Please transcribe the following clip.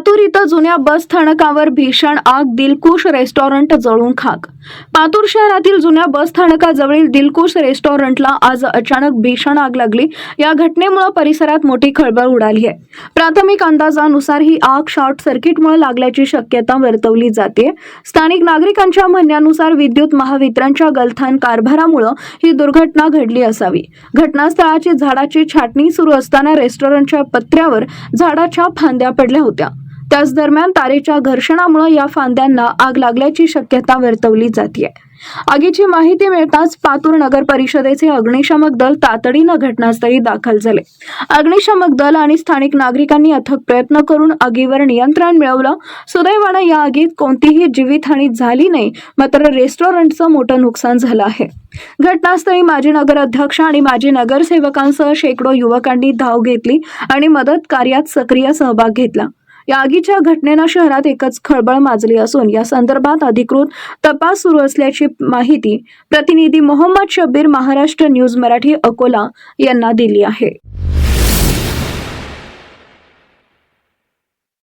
पातूर इथं जुन्या बस स्थानकावर भीषण आग दिलकुश रेस्टॉरंट जळून खाक. पातूर शहरातील जुन्या बस स्थानकाजवळील दिलकुश रेस्टॉरंटला आज अचानक भीषण आग लागली. या घटनेमुळे परिसरात मोठी खळबळ उडाली आहे. प्राथमिक अंदाजानुसार ही आग शॉर्ट सर्किटमुळे लागल्याची शक्यता वर्तवली जाते. स्थानिक नागरिकांच्या म्हणण्यानुसार विद्युत महावितरणच्या गलथान कारभारामुळे ही दुर्घटना घडली असावी. घटनास्थळाची झाडाची छाटणी सुरू असताना रेस्टॉरंटच्या पत्र्यावर झाडाच्या फांद्या पडल्या होत्या. त्याच दरम्यान तारेच्या घर्षणामुळे या फांद्यांना आग लागल्याची शक्यता वर्तवली जाते आगीची माहिती मिळताच पातूर नगर परिषदेचे अग्निशामक दल तातडीनं घटनास्थळी दाखल झाले. अग्निशामक दल आणि स्थानिक नागरिकांनी अथक प्रयत्न करून आगीवर नियंत्रण मिळवलं. सुदैवानं या आगीत कोणतीही जीवितहानी झाली नाही मात्र रेस्टॉरंटचं मोठं नुकसान झालं आहे. घटनास्थळी माजी नगर अध्यक्ष आणि माजी नगरसेवकांसह शेकडो युवकांनी धाव घेतली आणि मदत कार्यात सक्रिय सहभाग घेतला. या आगीच्या घटनेनं शहरात एकच खळबळ माजली असून या संदर्भात अधिकृत तपास सुरू असल्याची माहिती प्रतिनिधी मोहम्मद शब्बीर महाराष्ट्र न्यूज मराठी अकोला यांना दिली आहे.